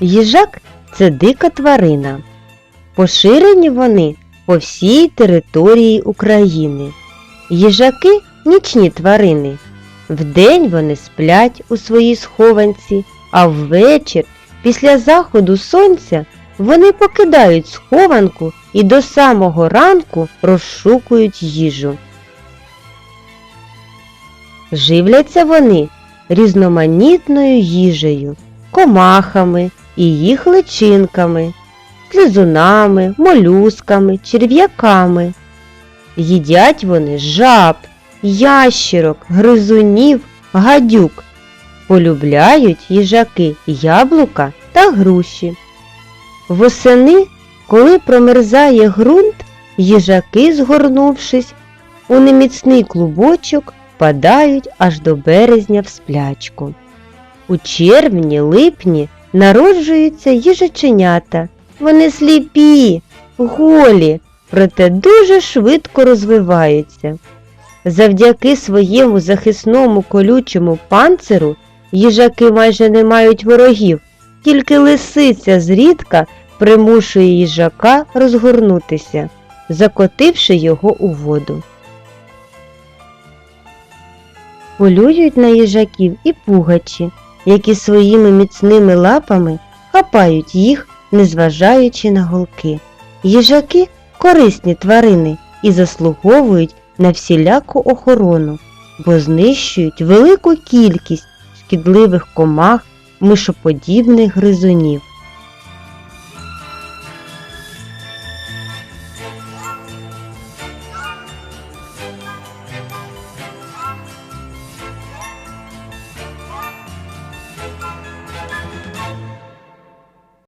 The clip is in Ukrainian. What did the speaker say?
Їжак це дика тварина. Поширені вони по всій території України. Їжаки нічні тварини. Вдень вони сплять у своїй схованці, а ввечір, після заходу сонця, вони покидають схованку і до самого ранку розшукують їжу. Живляться вони різноманітною їжею, комахами і їх личинками, слизунами, молюсками, черв'яками. Їдять вони жаб, ящірок, гризунів, гадюк. Полюбляють їжаки яблука та груші. Восени, коли промерзає ґрунт, їжаки, згорнувшись у неміцний клубочок, падають аж до березня в сплячку. У червні-липні народжуються їжаченята. Вони сліпі, голі, проте дуже швидко розвиваються. Завдяки своєму захисному колючому панциру їжаки майже не мають ворогів, тільки лисиця зрідка примушує їжака розгорнутися, закотивши його у воду. Полюють на їжаків і пугачі, які своїми міцними лапами хапають їх, незважаючи на голки. Їжаки корисні тварини і заслуговують на всіляку охорону, бо знищують велику кількість шкідливих комах, мишоподібних гризунів.